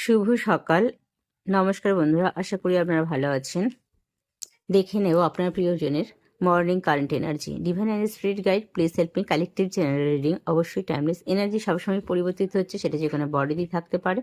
শুভ সকাল। নমস্কার বন্ধুরা, আশা করি আপনারা ভালো আছেন। দেখে নেব আপনার প্রিয়জনের morning current energy divine energy spirit guide please help me collective general reading অবশ্যই টাইমলেস এনার্জি সবসময় পরিবর্তিত হচ্ছে, সেটা যে কোনো বডিতেই থাকতে পারে।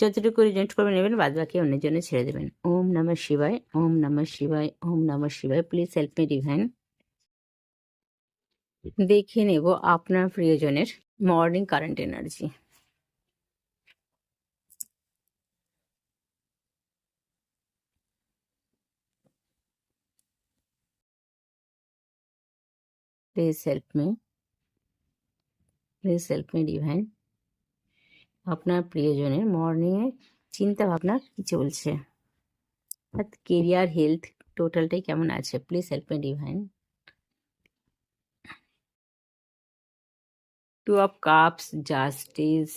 যতটুকু রিজেন্ট করে নেবেন, বাদ বাকি অন্যের জন্য ছেড়ে দেবেন। ওম নমঃ শিবায়, ওম নমঃ শিবায়, ওম নমঃ শিবায় প্লিজ হেল্প মি ডিভাইন দেখে নেব আপনার প্রিয়জনের morning current energy please help me please help me divine আপনার প্রিয়জনের মর্নিংয়ে চিন্তা ভাবনা কি চলছে অর্থাৎ কেরিয়ার হেলথ টোটালটাই কেমন আছে please help me divine two of cups justice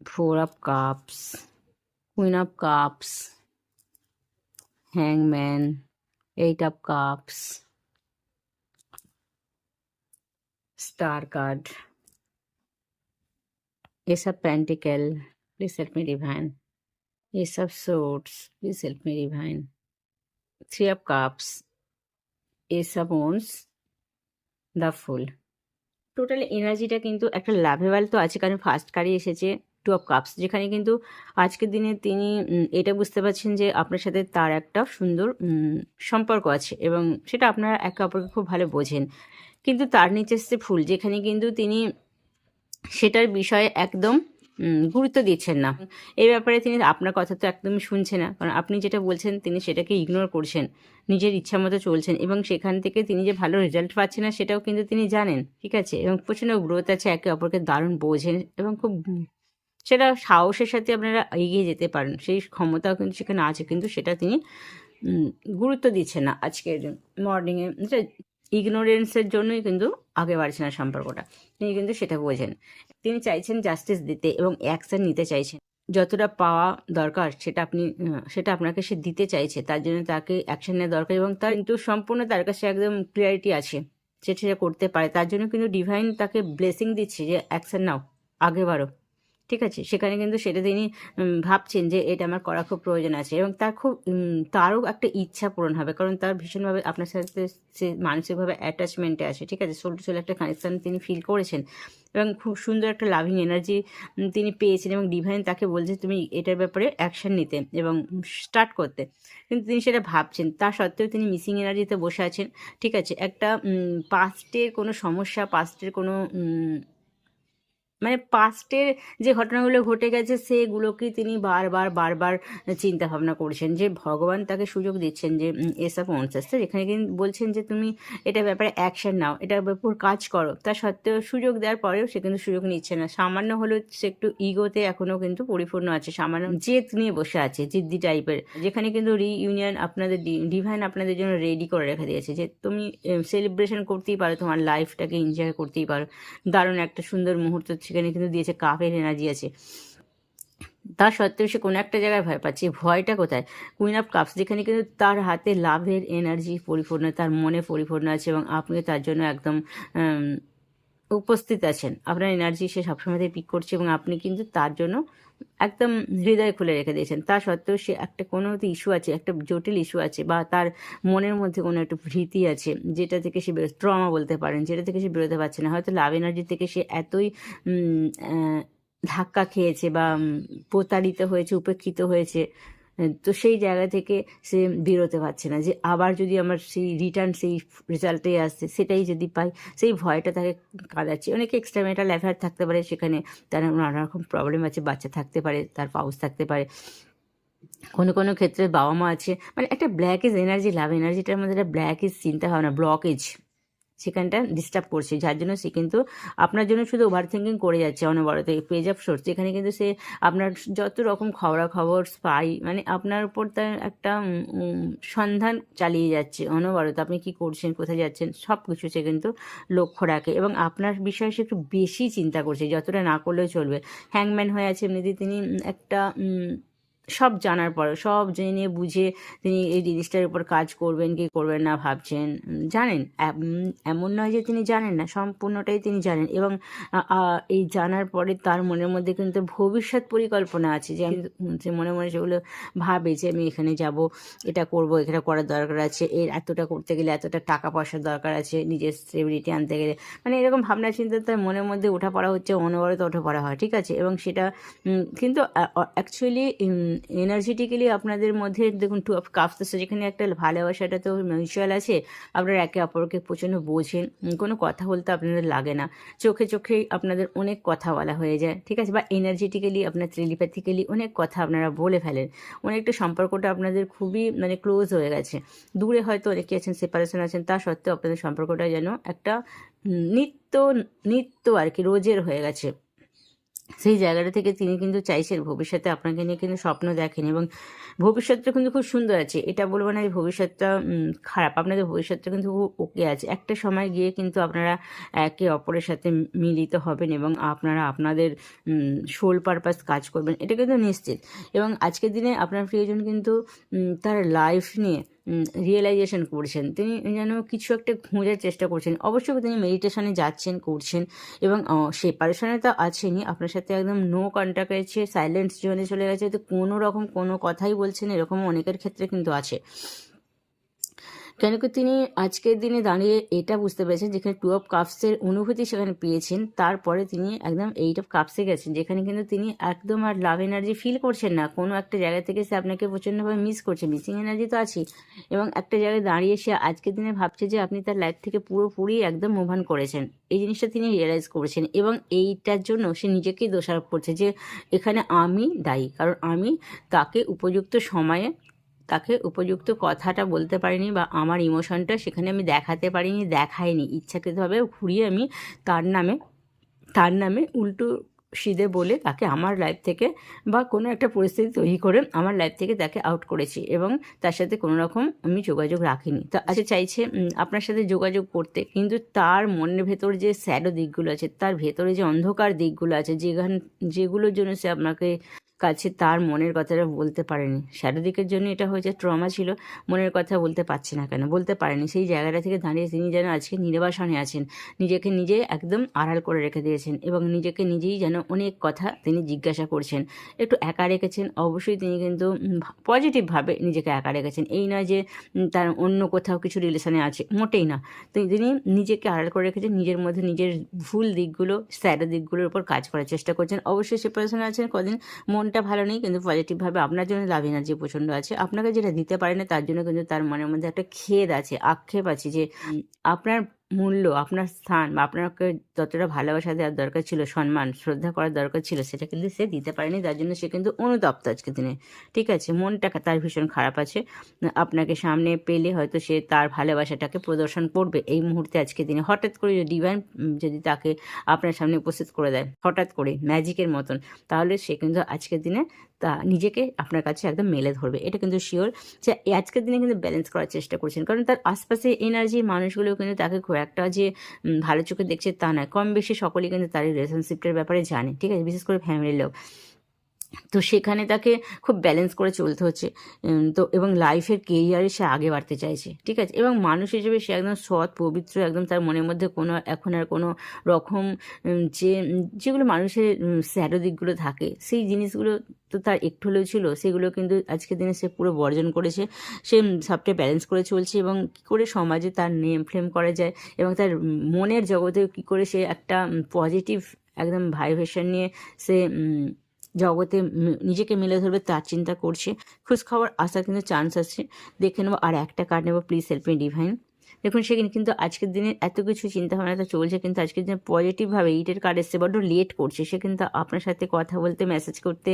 four of cups queen of cups হ্যাংম্যান eight of cups star card ace of pentacle, please help me divine. ace of swords, please help me divine. Three of cups ace of wands the full. Total এনার্জিটা কিন্তু একটা lovable তো আছে, কারণ first কারই এসেছে two of cups যেখানে কিন্তু আজকের দিনে তিনি এটা বুঝতে পারছেন যে আপনার সাথে তার একটা সুন্দর সম্পর্ক আছে এবং সেটা আপনারা একে অপরকে খুব ভালো বোঝেন। কিন্তু তার নিচে এসছে ফুল যেখানে কিন্তু তিনি সেটার বিষয়ে একদম গুরুত্ব দিচ্ছেন না। এই ব্যাপারে তিনি আপনার কথা তো একদমই শুনছে না, কারণ আপনি যেটা বলছেন তিনি সেটাকে ইগনোর করছেন, নিজের ইচ্ছা মতো চলছেন এবং সেখান থেকে তিনি যে ভালো রেজাল্ট পাচ্ছেন না সেটাও কিন্তু তিনি জানেন, ঠিক আছে? এবং প্রচণ্ড গ্রোথ আছে, একে অপরকে দারুণ বোঝেন এবং খুব সেটা সাহসের সাথে আপনারা এগিয়ে যেতে পারেন, সেই ক্ষমতাও কিন্তু সেখানে আছে, কিন্তু সেটা তিনি গুরুত্ব দিচ্ছেন না আজকের মর্নিংয়ে ইগনোরেন্সের জন্যই কিন্তু আগে বাড়ছে না সম্পর্কটা। তিনি কিন্তু সেটা বোঝেন। তিনি চাইছেন জাস্টিস দিতে এবং অ্যাকশন নিতে চাইছেন। যতটা পাওয়া দরকার সেটা আপনি, সেটা আপনাকে সে দিতে চাইছে, তার জন্য তাকে অ্যাকশন নেওয়া দরকার এবং তার কিন্তু সম্পূর্ণ তার কাছে একদম ক্লিয়ারিটি আছে সেটা করতে পারে। তার জন্য কিন্তু ডিভাইন তাকে ব্লেসিং দিচ্ছে যে অ্যাকশন নাও, আগে বাড়ো। ঠিক আছে? সেখানে কিন্তু সেটা তিনি ভাবছেন যে এটা আমার করা খুব প্রয়োজন আছে এবং তার খুব তারও একটা ইচ্ছা পূরণ হবে। কারণ তার ভীষণভাবে আপনার সাথে সে মানসিকভাবে অ্যাটাচমেন্টে আছে, ঠিক আছে? সোল টু সোল একটা কানেকশন তিনি ফিল করেছেন এবং খুব সুন্দর একটা লাভিং এনার্জি তিনি পেয়েছেন এবং ডিভাইন তাকে বলছে, তুমি এটার ব্যাপারে অ্যাকশন নিতে এবং স্টার্ট করতে। কিন্তু তিনি সেটা ভাবছেন। তা সত্ত্বেও তিনি মিসিং এনার্জিতে বসে আছেন, ঠিক আছে? একটা পাস্টের কোনো সমস্যা পাস্টের কোনো মানে পাস্টের যে ঘটনাগুলো ঘটে গেছে, সেগুলোকে তিনি বারবার বারবার চিন্তা ভাবনা করছেন যে ভগবান তাকে সুযোগ দিচ্ছেন যে এসব অনসাসটা যেখানে কিন্তু বলছেন যে, তুমি এটা ব্যাপারে অ্যাকশন নাও, এটার ব্যাপার কাজ করো। তা সত্ত্বেও সুযোগ দেওয়ার পরেও সে কিন্তু সুযোগ নিচ্ছে না। সামান্য হলেও সে একটু ইগোতে এখনও কিন্তু পরিপূর্ণ আছে, সামান্য জেদ নিয়ে বসে আছে, জিদ্দি টাইপের যেখানে কিন্তু রিইউনিয়ন আপনাদের ডিভাইন আপনাদের জন্য রেডি করে রেখে দিয়েছে যে, তুমি সেলিব্রেশন করতেই পারো, তোমার লাইফটাকে এনজয় করতেই পারো। দারুণ একটা সুন্দর মুহূর্ত সেখানে কিন্তু দিয়েছে কাপের এনার্জি আছে। তা সত্ত্বেও সে কোনো একটা জায়গায় ভয় পাচ্ছে ভয়টা কোথায়? কুইন অফ কাপস যেখানে কিন্তু তার হাতে লাভের এনার্জি পরিপূর্ণ, তার মনে পরিপূর্ণ আছে এবং আপনিও তার জন্য একদম উপস্থিত আছেন। আপনার এনার্জি সে সবসময় পিক করছে এবং আপনি কিন্তু তার জন্য একদম হৃদয় খুলে রেখে দিয়েছেন। তা সত্ত্বেও সে একটা কোনো ইস্যু আছে, একটা জটিল ইস্যু আছে বা তার মনের মধ্যে কোনো একটা ভীতি আছে, যেটা থেকে সে বেরো ট্রমা বলতে পারেন, যেটা থেকে সে বেরোতে পারছে না। হয়তো লাভ এনার্জি থেকে সে এতই ধাক্কা খেয়েছে বা প্রতারিত হয়েছে, উপেক্ষিত হয়েছে তো সেই জায়গা থেকে সে বেরোতে পারছে না যে আবার যদি আমার সেই রিটার্ন সেই রেজাল্টে আসছে সেটাই যদি পাই, সেই ভয়টা তাকে কাঁদাচ্ছে। অনেকে এক্সট্রা মেটাল অ্যাফেয়ার থাকতে পারে, সেখানে তার নানা রকম প্রবলেম আছে, বাচ্চা থাকতে পারে, তার পাউস থাকতে পারে। কোনো কোনো ক্ষেত্রে বাবা মা আছে মানে একটা ব্ল্যাক ইজ এনার্জি লাভ এনার্জিটার মধ্যে একটা ব্ল্যাক ইজ চিন্তা ভাবনা ব্লকেজ সেখানটা ডিস্টার্ব করছে। যার জন্য সে কিন্তু আপনার জন্য শুধু ওভার থিঙ্কিং করে যাচ্ছে অনবরত। পেজ অফ সোর্স যেখানে কিন্তু সে আপনার যত রকম খবরাখবর স্পাই মানে আপনার উপর তার একটা সন্ধান চালিয়ে যাচ্ছে অনবরত। আপনি কি করছেন, কোথায় যাচ্ছেন সব কিছু সে কিন্তু লক্ষ্য রাখে এবং আপনার বিষয়ে সে একটু বেশি চিন্তা করছে। যতটা না করলেও চলবে। হ্যাংম্যান হয়ে আছে। এমনিতে তিনি একটা সব জানার পরে, সব জেনে বুঝে তিনি এই জিনিসটার উপর কাজ করবেন, কি করবেন না ভাবছেন। জানেন? এমন নয় যে তিনি জানেন না, সম্পূর্ণটাই তিনি জানেন। এবং এই জানার পরে তার মনের মধ্যে কিন্তু ভবিষ্যৎ পরিকল্পনা আছে যে, আমি মনে মনে সেগুলো ভাবে যে, আমি এখানে যাব, এটা করব, এখানে করার দরকার আছে, এর এতটা করতে গেলে এতটা টাকা পয়সার দরকার আছে, নিজের স্টেবিলিটি আনতে গেলে। মানে এরকম ভাবনা চিন্তা তার মনের মধ্যে ওঠা পড়া হচ্ছে, অনবরত ওঠা পড়া হয়, ঠিক আছে? এবং সেটা কিন্তু অ্যাকচুয়ালি এনার্জেটিক্যালি আপনাদের মধ্যে দেখুন টু অফ কাপস আছে যেখানে একটা ভালোবাসাটা তো মিউচুয়াল আছে। আপনারা একে অপরকে প্রচণ্ড বোঝেন কোনো কথা বলতে আপনাদের লাগে না। চোখে চোখে আপনাদের অনেক কথা বলা হয়ে যায়, ঠিক আছে? বা এনার্জেটিক্যালি আপনার টেলিপ্যাথিক্যালি অনেক কথা আপনারা বলে ফেলেন। অনেকটা সম্পর্কটা আপনাদের খুবই মানে ক্লোজ হয়ে গেছে। দূরে হয়তো অনেকে আছেন সেপারেশন আছেন, তা সত্ত্বেও আপনাদের সম্পর্কটা যেন একটা নিত্য নিত্য আর কি, রোজের হয়ে গেছে। সেই জায়গাটা থেকে তিনি কিন্তু চাইছেন ভবিষ্যতে আপনাকে নিয়ে কিন্তু স্বপ্ন দেখেন এবং ভবিষ্যৎটা কিন্তু খুব সুন্দর আছে। এটা বলব না যে ভবিষ্যৎটা খারাপ। আপনাদের ভবিষ্যৎটা কিন্তু খুব ওকে আছে। একটা সময় গিয়ে কিন্তু আপনারা একে অপরের সাথে মিলিত হবেন এবং আপনারা আপনাদের সোল পারপাস কাজ করবেন। এটা কিন্তু নিশ্চিত। এবং আজকের দিনে আপনার প্রিয়জন কিন্তু তার লাইফ নিয়ে রিয়েলাইজেশন করছেন। তিনি যেন কিছু একটা খোঁজার চেষ্টা করছেন। অবশ্যই তিনি মেডিটেশনে যাচ্ছেন, করছেন এবং সেপারেশনে তো আছেনই। আপনার সাথে একদম নো কন্ট্যাক্ট আছে সাইলেন্স জোনে চলে গেছে। তো কোনো রকম কোনো কথাই বলছেন এরকম অনেকের ক্ষেত্রে কিন্তু আছে। কেন কি তিনি আজকের দিনে দাঁড়িয়ে এটা বুঝতে পেরেছেন যেখানে টু অফ কাপসের অনুভূতি সেখানে পেয়েছেন, তারপরে তিনি একদম এইট অফ কাপসে গেছেন, যেখানে কিন্তু তিনি একদম আর লাভ এনার্জি ফিল করছেন না। কোনো একটা জায়গা থেকে সে আপনাকে প্রচণ্ডভাবে মিস করছে মিসিং এনার্জি তো আছেই। এবং একটা জায়গায় দাঁড়িয়ে সে আজকের দিনে ভাবছে যে আপনি তার লাইফ থেকে পুরোপুরি একদম মুভ অন করেছেন। এই জিনিসটা তিনি রিয়েলাইজ করেছেন এবং এইটার জন্য সে নিজেকেই দোষারোপ করছে যে এখানে আমি দায়ী, কারণ আমি তাকে উপযুক্ত সময়ে তাকে উপযুক্ত কথাটা বলতে পারিনি বা আমার ইমোশনটা সেখানে আমি দেখাতে পারিনি, দেখাইনি। ইচ্ছাকৃতভাবে ঘুরিয়ে আমি তার নামে তার নামে উল্টো সিধে বলে তাকে আমার লাইফ থেকে বা কোনো একটা পরিস্থিতি তৈরি করে আমার লাইফ থেকে তাকে আউট করেছি এবং তার সাথে কোনো রকম আমি যোগাযোগ রাখিনি। তো আজকে চাইছে আপনার সাথে যোগাযোগ করতে, কিন্তু তার মনের ভেতর যে স্যাডো দিকগুলো আছে, তার ভেতরে যে অন্ধকার দিকগুলো আছে, যেখান, যেগুলোর জন্য সে আপনাকে কাছে তার মনের কথাটা বলতে পারেনি। শ্যাডো দিকের জন্য এটা হয়েছে ট্রমা ছিল, মনের কথা বলতে পারছে না কেন, বলতে পারেনি। সেই জায়গাটা থেকে দাঁড়িয়ে তিনি যেন আজকে নির্বাসনে আছেন, নিজেকে নিজে একদম আড়াল করে রেখে দিয়েছেন এবং নিজেকে নিজেই যেন অনেক কথা তিনি জিজ্ঞাসা করছেন। একটু একা রেখেছেন, অবশ্যই তিনি কিন্তু পজিটিভভাবে নিজেকে একা রেখেছেন। এই নয় যে তার অন্য কোথাও কিছু রিলেশনে আছে, মোটেই না। তিনি নিজেকে আড়াল করে রেখেছেন, নিজের মধ্যে নিজের ভুল দিকগুলো স্যাডো দিকগুলোর উপর কাজ করার চেষ্টা করছেন। অবশ্যই সে পার্সন আছেন, কদিন মনটা ভালো নেই, কিন্তু পজিটিভভাবে আপনার জন্য লাভ এনার্জি প্রচণ্ড আছে। আপনাকে যেটা দিতে পারে না তার জন্য কিন্তু তার মনের মধ্যে একটা খেদ আছে, আক্ষেপ আছে যে আপনার মূল্য, আপনার স্থান বা আপনাকে যতটা ভালোবাসা দেওয়ার দরকার ছিল, সম্মান, শ্রদ্ধা করার দরকার ছিল, সেটা কিন্তু সে দিতে পারেনি। তার জন্য সে কিন্তু অনুতপ্ত আজকে দিনে। ঠিক আছে? মনটা তার ভীষণ খারাপ আছে। আপনাকে সামনে পেলে হয়তো সে তার ভালোবাসাটাকে প্রদর্শন করবে। এই মুহূর্তে আজকে দিনে হঠাৎ করে ডিভাইন যদি তাকে আপনার সামনে উপস্থিত করে দেয়, হঠাৎ করে ম্যাজিকের মতন, তাহলে সে কিন্তু আজকের দিনে তা নিজেকে আপনার কাছে একদম মেলে ধরবে। এটা কিন্তু শিওর যে আজকের দিনে কিন্তু ব্যালেন্স করার চেষ্টা করছেন। কারণ তার আশপাশে এনার্জি মানুষগুলো কিন্তু তাকে খুব একটা যে ভালো চোখে দেখছে তা নয়। কম বেশি সকলেই কিন্তু তার রিলেশনশিপটার ব্যাপারে জানে, ঠিক আছে? বিশেষ করে ফ্যামিলির লোক। তো সেখানে তাকে খুব ব্যালেন্স করে চলতে হচ্ছে। তো এবং লাইফের কেরিয়ারে সে আগে বাড়তে চাইছে ঠিক আছে? এবং মানুষ হিসেবে সে একদম সৎ পবিত্র একদম তার মনের মধ্যে কোনো এখন আর কোনো রকম যে যেগুলো মানুষের স্যাডো দিকগুলো থাকে সেই জিনিসগুলো তো তার একটু হলেও ছিল সেগুলো কিন্তু আজকের দিনে সে পুরো বর্জন করেছে। সে উম, সবটাই ব্যালেন্স করে চলছে এবং কী করে সমাজে তার নেম ফ্লেম করা যায় এবং তার মনের জগতে কী করে সে একটা পজিটিভ একদম ভাইব্রেশন নিয়ে সে জগতে নিজেকে মিলে ধরবে তার চিন্তা করছে। খোঁজ খবর আসার কিন্তু চান্স আছে। দেখে নেব আর একটা কার্ড নেব প্লিজ হেল্প মি ডিভাইন দেখুন, সেখানে কিন্তু আজকের দিনে এত কিছু চিন্তা ভাবনাটা চলছে, কিন্তু আজকের দিনে পজিটিভভাবে ইটের কার্ড এসছে, বড্ড লেট করছে। সে কিন্তু আপনার সাথে কথা বলতে মেসেজ করতে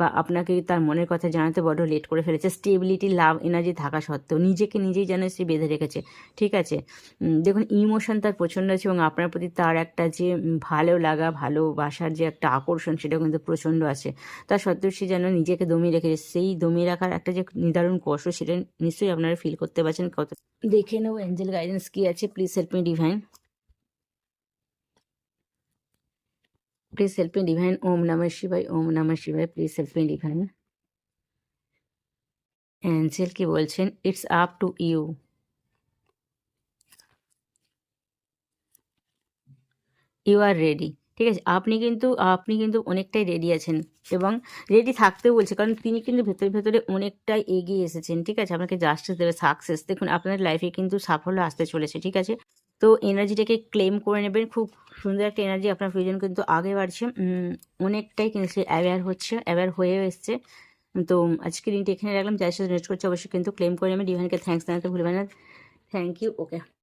বা আপনাকে তার মনের কথা জানাতে বড্ড লেট করে ফেলেছে। স্টেবিলিটি লাভ এনার্জি থাকা সত্ত্বেও নিজেকে নিজেই যেন সে বেঁধে রেখেছে, ঠিক আছে? দেখুন ইমোশন তার প্রচণ্ড আছে এবং আপনার প্রতি তার একটা যে ভালো লাগা, ভালোবাসার যে একটা আকর্ষণ সেটা কিন্তু প্রচণ্ড আছে। তা সত্ত্বেও সে যেন নিজেকে দমিয়ে রেখেছে, সেই দমিয়ে রাখার একটা যে নিদারুণ কষ্ট, সেটা নিশ্চয়ই আপনারা ফিল করতে পারছেন। কত দেখে নেব এঞ্জেল গাইডেন্স কি আছে please help me divine please help me divine ওম নমঃ শিবায় ওম নমঃ শিবায় please help me divine angel কি বলছেন it's up to you you are ready ঠিক আছে? আপনি কিন্তু আপনি কিন্তু অনেকটাই রেডি আছেন এবং রেডি থাকতেও বলছে। কারণ তিনি কিন্তু ভেতরে ভেতরে অনেকটাই এগিয়ে এসেছেন, ঠিক আছে? আপনাকে জাস্টিস দেবে সাকসেস দেখুন, আপনার লাইফে কিন্তু সাফল্য আসতে চলেছে, ঠিক আছে? তো এনার্জিটাকে ক্লেম করে নেবেন। খুব সুন্দর একটা এনার্জি আপনার প্রয়োজন কিন্তু আগে বাড়ছে। অনেকটাই কিন্তু সে অ্যাওয়্যার হচ্ছে অ্যাওয়্যার হয়ে এসছে। তো আজকে দিনটি এখানে রাখলাম। যার সাথে নেট করছে, অবশ্যই কিন্তু ক্লেম করে নেবেন। ডিভাইনকে থ্যাঙ্কস জানাতে ভুলবেন না। Thank you okay